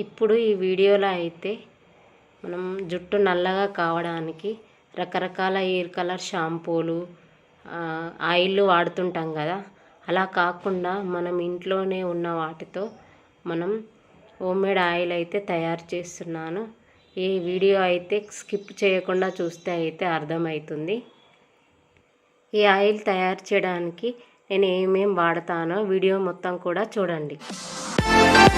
ఇప్పుడు ఈ వీడియోలో అయితే మనం జుట్టు నల్లగా కావడానికి రకరకాల హెయిర్ కలర్ షాంపూలు ఆయిల్లు ఆయిల్ వాడుతుంటాం కదా. అలా కాకుండా మనం ఇంట్లోనే ఉన్న వాటితో మనం హోమ్మేడ్ ఆయిల్ అయితే తయారు చేస్తున్నాను. ఈ వీడియో అయితే స్కిప్ చేయకుండా చూస్తే అయితే అర్థమవుతుంది. ఈ ఆయిల్ తయారు చేయడానికి నేను ఏమేం వాడతానో వీడియో మొత్తం కూడా చూడండి. హలో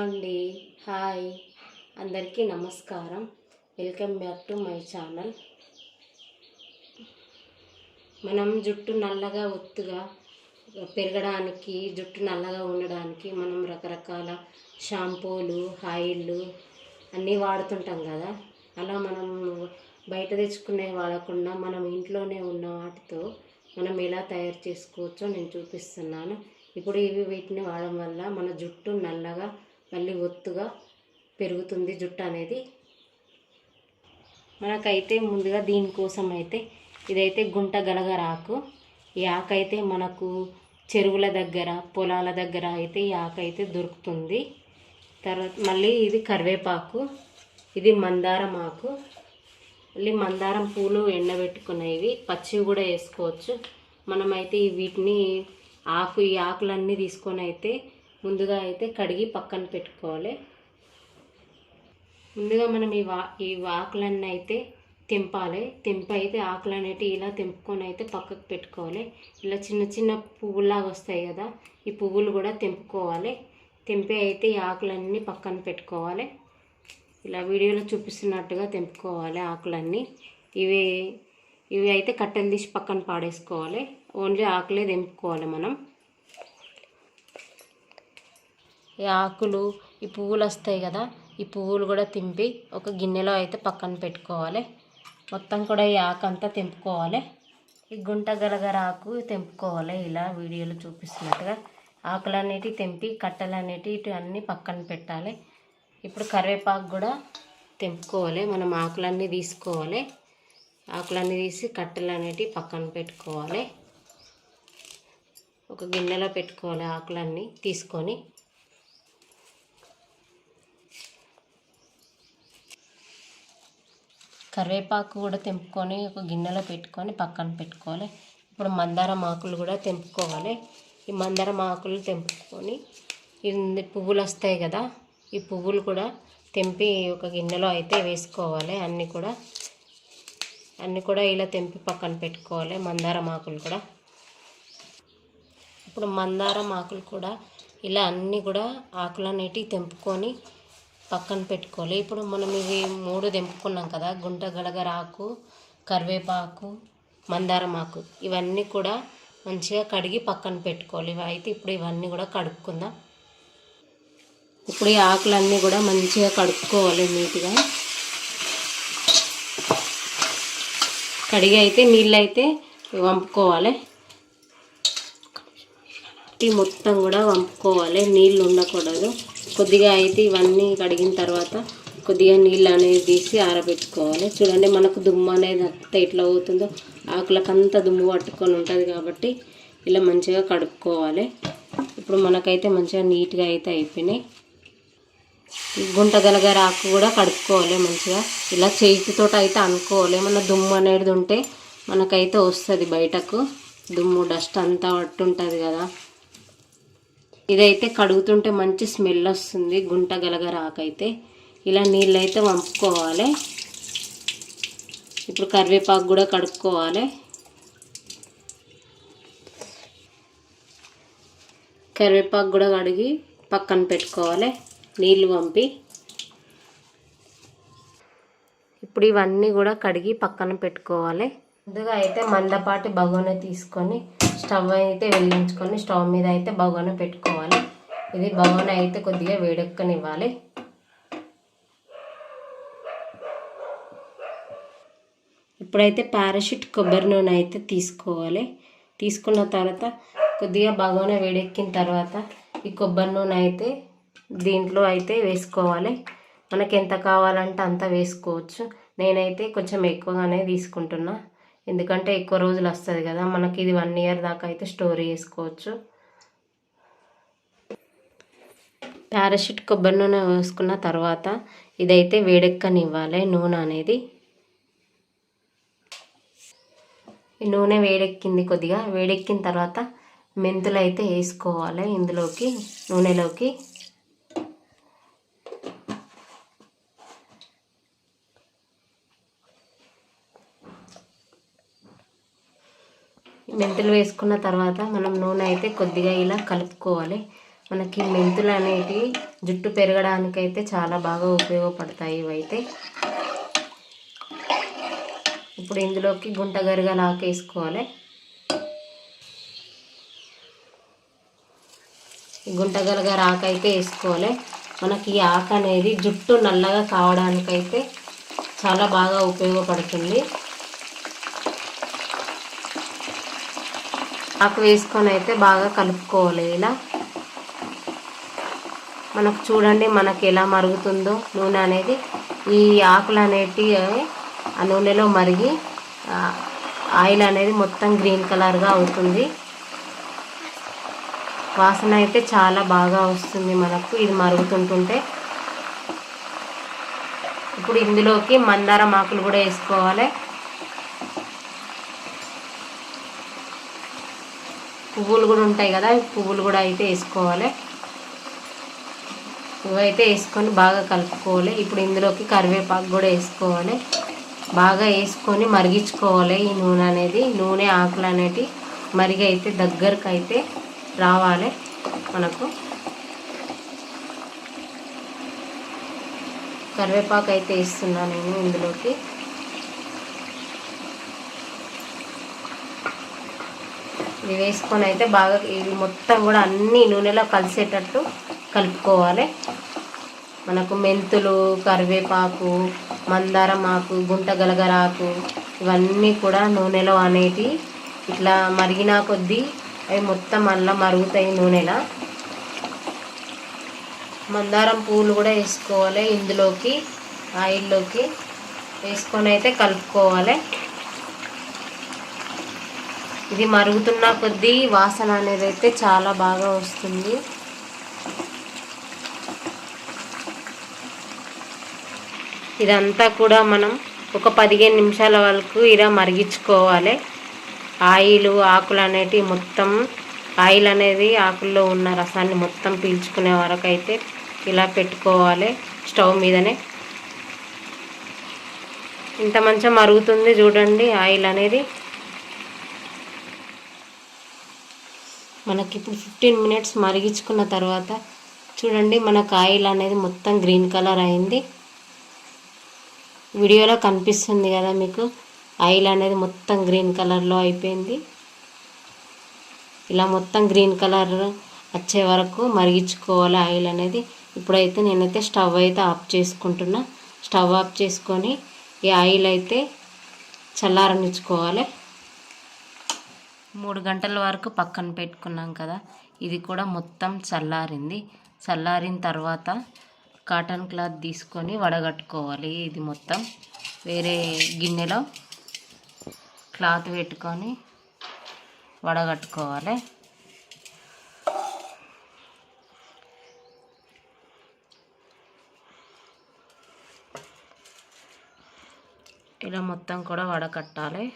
అండి. హాయ్. అందరికీ నమస్కారం. Welcome back to my channel. మనం జుట్టు నల్లగా ఒత్తుగా పెరగడానికి జుట్టు నల్లగా ఉండడానికి మనం రకరకాల షాంపూలు ఆయిల్లు అన్నీ వాడుతుంటాం కదా. అలా మనం బయట తెచ్చుకునే వాడకుండా మనం ఇంట్లోనే ఉన్న వాటితో మనం ఎలా తయారు చేసుకోవచ్చో నేను చూపిస్తున్నాను. ఇప్పుడు ఇవి వీటిని వాడడం వల్ల మన జుట్టు నల్లగా మళ్ళీ ఒత్తుగా పెరుగుతుంది జుట్టు అనేది. మనకైతే ముందుగా దీనికోసం అయితే ఇదైతే గుంట గలగరాకు. ఈ ఆకు అయితే మనకు చెరువుల దగ్గర పొలాల దగ్గర అయితే ఈ దొరుకుతుంది. తర్వాత మళ్ళీ ఇది కరివేపాకు. ఇది మందారం ఆకు. మళ్ళీ మందారం పూలు ఎండబెట్టుకునేవి పచ్చివి కూడా వేసుకోవచ్చు. మనమైతే ఈ వీటిని ఆకు ఈ ఆకులన్నీ తీసుకొని అయితే ముందుగా అయితే కడిగి పక్కన పెట్టుకోవాలి. ముందుగా మనం ఈ వా ఈ ఆకులన్నీ అయితే తెంపాలి. తెంపి అయితే ఆకులు అనేటివి ఇలా తెంపుకొని అయితే పక్కకు పెట్టుకోవాలి. ఇలా చిన్న చిన్న పువ్వులాగా వస్తాయి కదా ఈ పువ్వులు కూడా తెంపుకోవాలి. తెంపి అయితే ఈ ఆకులన్నీ పక్కన పెట్టుకోవాలి. ఇలా వీడియోలో చూపిస్తున్నట్టుగా తెంపుకోవాలి ఆకులన్నీ. ఇవి ఇవి అయితే కట్టెలు తీసి పక్కన పాడేసుకోవాలి. ఓన్లీ ఆకులే తెంపుకోవాలి మనం. ఈ ఆకులు ఈ పువ్వులు వస్తాయి కదా ఈ పువ్వులు కూడా తెంపి ఒక గిన్నెలో అయితే పక్కన పెట్టుకోవాలి. మొత్తం కూడా ఈ ఆకు అంతా తెంపుకోవాలి. ఈ గుంట గలగర ఆకు తెంపుకోవాలి ఇలా వీడియోలో చూపిస్తున్నట్టుగా. ఆకులు అనేటివి తెంపి కట్టెలు అనేటివి ఇటు అన్నీ పక్కన పెట్టాలి. ఇప్పుడు కరివేపాకు కూడా తెంపుకోవాలి. మనం ఆకులన్నీ తీసుకోవాలి. ఆకులన్నీ తీసి కట్టెలు అనేటివి పక్కన పెట్టుకోవాలి. ఒక గిన్నెలో పెట్టుకోవాలి ఆకులన్నీ తీసుకొని. కరివేపాకు కూడా తెంపుకొని ఒక గిన్నెలో పెట్టుకొని పక్కన పెట్టుకోవాలి. ఇప్పుడు మందారం ఆకులు కూడా తెంపుకోవాలి. ఈ మందారం ఆకులు తెంపుకొని ఇది పువ్వులు వస్తాయి కదా ఈ పువ్వులు కూడా తెంపి ఒక గిన్నెలో అయితే వేసుకోవాలి. అన్నీ కూడా అన్నీ కూడా ఇలా తెంపి పక్కన పెట్టుకోవాలి. మందారం ఆకులు కూడా. ఇప్పుడు మందారం ఆకులు కూడా ఇలా అన్నీ కూడా ఆకులు అనేటివి తెంపుకొని పక్కన పెట్టుకోవాలి. ఇప్పుడు మనం ఇవి మూడు తెంపుకున్నాం కదా గుంట గలగర ఆకు కరివేపాకు మందారం ఆకు ఇవన్నీ కూడా మంచిగా కడిగి పక్కన పెట్టుకోవాలి. ఇవి అయితే ఇప్పుడు ఇవన్నీ కూడా కడుక్కుందాం. ఇప్పుడు ఈ ఆకులన్నీ కూడా మంచిగా కడుక్కోవాలి నీట్గా. కడిగి అయితే నీళ్ళు అయితే వంపుకోవాలి. మొత్తం కూడా వంపుకోవాలి. నీళ్ళు ఉండకూడదు. కొద్దిగా అయితే ఇవన్నీ కడిగిన తర్వాత కొద్దిగా నీళ్ళు అనేది తీసి ఆరబెట్టుకోవాలి. చూడండి మనకు దుమ్ము అనేది అంతా ఎట్లా అవుతుందో. ఆకులకంతా దుమ్ము పట్టుకొని ఉంటుంది కాబట్టి ఇలా మంచిగా కడుక్కోవాలి. ఇప్పుడు మనకైతే మంచిగా నీట్గా అయితే అయిపోయినాయి. గుంట గలగర ఆకు కూడా కడుక్కోవాలి మంచిగా. ఇలా చేతితో అయితే అనుకోవాలి. ఏమన్నా దుమ్ము అనేది ఉంటే మనకైతే వస్తుంది బయటకు. దుమ్ము డస్ట్ అంతా పట్టుంటుంది కదా. ఇదైతే కడుగుతుంటే మంచి స్మెల్ వస్తుంది గుంట గలగర ఆకైతే ఇలా నీళ్ళు అయితే వంపుకోవాలి. ఇప్పుడు కరివేపాకు కూడా కడుక్కోవాలి. కరివేపాకు కూడా కడిగి పక్కన పెట్టుకోవాలి. నీళ్ళు పంపి. ఇప్పుడు ఇవన్నీ కూడా కడిగి పక్కన పెట్టుకోవాలి. ముందుగా అయితే మందపాటి బగోన తీసుకొని స్టవ్ అయితే వెలిగించుకొని స్టవ్ మీద అయితే బగోన పెట్టుకోవాలి. ఇది బగోన అయితే కొద్దిగా వేడెక్కనివ్వాలి. ఇప్పుడైతే పారాషూట్ కొబ్బరి నూనె అయితే తీసుకోవాలి. తీసుకున్న తర్వాత కొద్దిగా బగోన వేడెక్కిన తర్వాత ఈ కొబ్బరి నూనె అయితే దీంట్లో అయితే వేసుకోవాలి. మనకి ఎంత కావాలంటే అంత వేసుకోవచ్చు. నేనైతే కొంచెం ఎక్కువగానే తీసుకుంటున్నా. ఎందుకంటే ఎక్కువ రోజులు వస్తుంది కదా మనకి ఇది వన్ ఇయర్ దాకా అయితే స్టోర్ చేసుకోవచ్చు. పారాషూట్ కొబ్బరి నూనె వేసుకున్న తర్వాత ఇదైతే వేడెక్కనివ్వాలి నూనె అనేది. ఈ నూనె వేడెక్కింది కొద్దిగా. వేడెక్కిన తర్వాత మెంతులు అయితే వేసుకోవాలి ఇందులోకి నూనెలోకి. మెంతులు వేసుకున్న తర్వాత మనం నూనె అయితే కొద్దిగా ఇలా కలుపుకోవాలి. మనకి మెంతులు అనేటివి జుట్టు పెరగడానికి అయితే చాలా బాగా ఉపయోగపడతాయి ఇవైతే. ఇప్పుడు ఇందులోకి గుంట లాకేసుకోవాలి ఆకేసుకోవాలి ఈ గుంట అయితే వేసుకోవాలి. మనకి ఈ ఆకు అనేది జుట్టు నల్లగా కావడానికైతే చాలా బాగా ఉపయోగపడుతుంది. ఆకు వేసుకొని అయితే బాగా కలుపుకోవాలి. ఇలా మనకు చూడండి మనకి ఎలా మరుగుతుందో నూనె అనేది. ఈ ఆకులు అనేటివి ఆ నూనెలో మరిగి ఆయిల్ అనేది మొత్తం గ్రీన్ కలర్గా అవుతుంది. వాసన అయితే చాలా బాగా వస్తుంది మనకు. ఇది మరుగుతుంటుంటే ఇప్పుడు ఇందులోకి మందారం ఆకులు కూడా వేసుకోవాలి. పువ్వులు కూడా ఉంటాయి కదా పువ్వులు కూడా అయితే వేసుకోవాలి. ఇవైతే వేసుకొని బాగా కలుపుకోవాలి. ఇప్పుడు ఇందులోకి కరివేపాకు కూడా వేసుకోవాలి. బాగా వేసుకొని మరిగించుకోవాలి ఈ నూనె అనేది. నూనె ఆకులు అనేటివి మరిగి అయితే దగ్గరకు అయితే రావాలి మనకు. కరివేపాకు అయితే వేస్తున్నా నేను ఇందులోకి. ఇది వేసుకొని అయితే బాగా ఇది మొత్తం కూడా అన్ని నూనెలో కలిసేటట్టు కలుపుకోవాలి. మనకు మెంతులు కరివేపాకు మందారం ఆకు గుంట గలగరాకు ఇవన్నీ కూడా నూనెలో అనేటి ఇట్లా మరిగిన కొద్దీ అవి మొత్తం అలా మరుగుతాయి నూనెలో. మందారం పూలు కూడా వేసుకోవాలి ఇందులోకి ఆయిల్లోకి వేసుకొని అయితే కలుపుకోవాలి. ఇది మరుగుతున్న కొద్దీ వాసన అనేది అయితే చాలా బాగా వస్తుంది. ఇదంతా కూడా మనం ఒక పదిహేను నిమిషాల వరకు ఇలా మరిగించుకోవాలి. ఆయిల్ ఆకులు అనేటివి మొత్తం ఆయిల్ అనేది ఆకుల్లో ఉన్న రసాన్ని మొత్తం పీల్చుకునే వరకు అయితే ఇలా పెట్టుకోవాలి స్టవ్ మీదనే. ఇంత మంచిగా మరుగుతుంది చూడండి ఆయిల్ అనేది మనకి ఇప్పుడు ఫిఫ్టీన్ మినిట్స్ మరిగించుకున్న తర్వాత చూడండి మనకు ఆయిల్ అనేది మొత్తం గ్రీన్ కలర్ అయింది. వీడియోలో కనిపిస్తుంది కదా మీకు ఆయిల్ అనేది మొత్తం గ్రీన్ కలర్లో అయిపోయింది. ఇలా మొత్తం గ్రీన్ కలర్ వచ్చే వరకు మరిగించుకోవాలి ఆయిల్ అనేది. ఇప్పుడైతే నేనైతే స్టవ్ అయితే ఆఫ్ చేసుకుంటున్నా. స్టవ్ ఆఫ్ చేసుకొని ఈ ఆయిల్ అయితే చల్లారనిచ్చుకోవాలి. మూడు గంటల వరకు పక్కన పెట్టుకున్నాం కదా. ఇది కూడా మొత్తం చల్లారింది. చల్లారిన తర్వాత కాటన్ క్లాత్ తీసుకొని వడగట్టుకోవాలి. ఇది మొత్తం వేరే గిన్నెలో క్లాత్ పెట్టుకొని వడగట్టుకోవాలి. ఇలా మొత్తం కూడా వడకట్టాలి.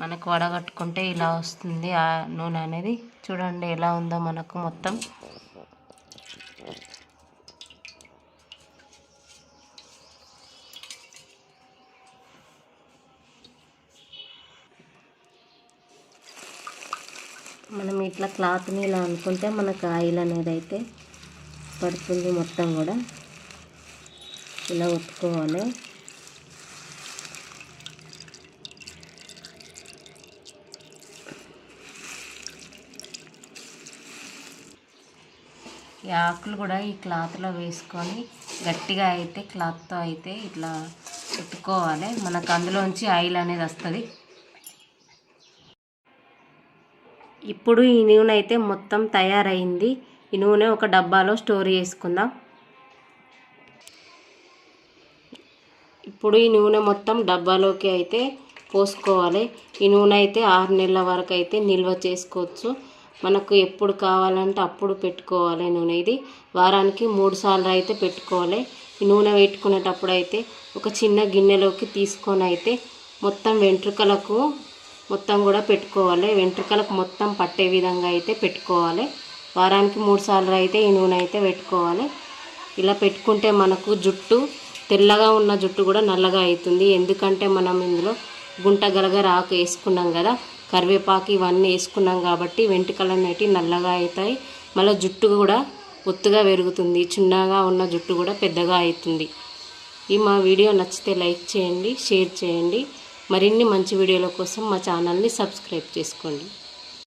మనకు వడగట్టుకుంటే ఇలా వస్తుంది ఆ నూనె అనేది. చూడండి ఎలా ఉందో మనకు మొత్తం. మనం ఇట్లా క్లాత్ని ఇలా అనుకుంటే మనకు ఆయిల్ అనేది అయితే పడుతుంది మొత్తం కూడా. ఇలా ఒత్తుకోవాలి. ఈ ఆకులు కూడా ఈ క్లాత్లో వేసుకొని గట్టిగా అయితే క్లాత్తో అయితే ఇట్లా పెట్టుకోవాలి. మనకు అందులోంచి ఆయిల్ అనేది వస్తుంది. ఇప్పుడు ఈ నూనె అయితే మొత్తం తయారైంది. ఈ నూనె ఒక డబ్బాలో స్టోర్ చేసుకుందాం. ఇప్పుడు ఈ నూనె మొత్తం డబ్బాలోకి అయితే పోసుకోవాలి. ఈ నూనె అయితే ఆరు నెలల వరకు అయితే నిల్వ చేసుకోవచ్చు. మనకు ఎప్పుడు కావాలంటే అప్పుడు పెట్టుకోవాలి నూనె. ఇది వారానికి మూడు సార్లు అయితే పెట్టుకోవాలి. ఈ నూనె పెట్టుకునేటప్పుడు అయితే ఒక చిన్న గిన్నెలోకి తీసుకొని అయితే మొత్తం వెంట్రుకలకు మొత్తం కూడా పెట్టుకోవాలి. వెంట్రుకలకు మొత్తం పట్టే విధంగా అయితే పెట్టుకోవాలి. వారానికి మూడు సార్లు అయితే ఈ నూనె అయితే పెట్టుకోవాలి. ఇలా పెట్టుకుంటే మనకు జుట్టు తెల్లగా ఉన్న జుట్టు కూడా నల్లగా అవుతుంది. ఎందుకంటే మనం ఇందులో గుంట గలగ రాకు వేసుకున్నాం కదా కరివేపాకు ఇవన్నీ వేసుకున్నాం కాబట్టి వెంట్రుకలు అనేటివి నల్లగా అవుతాయి. మళ్ళీ జుట్టు కూడా ఒత్తుగా పెరుగుతుంది. చిన్నగా ఉన్న జుట్టు కూడా పెద్దగా అవుతుంది. ఈ మా వీడియో నచ్చితే లైక్ చేయండి షేర్ చేయండి. మరిన్ని మంచి వీడియోల కోసం మా ఛానల్ని సబ్స్క్రైబ్ చేసుకోండి.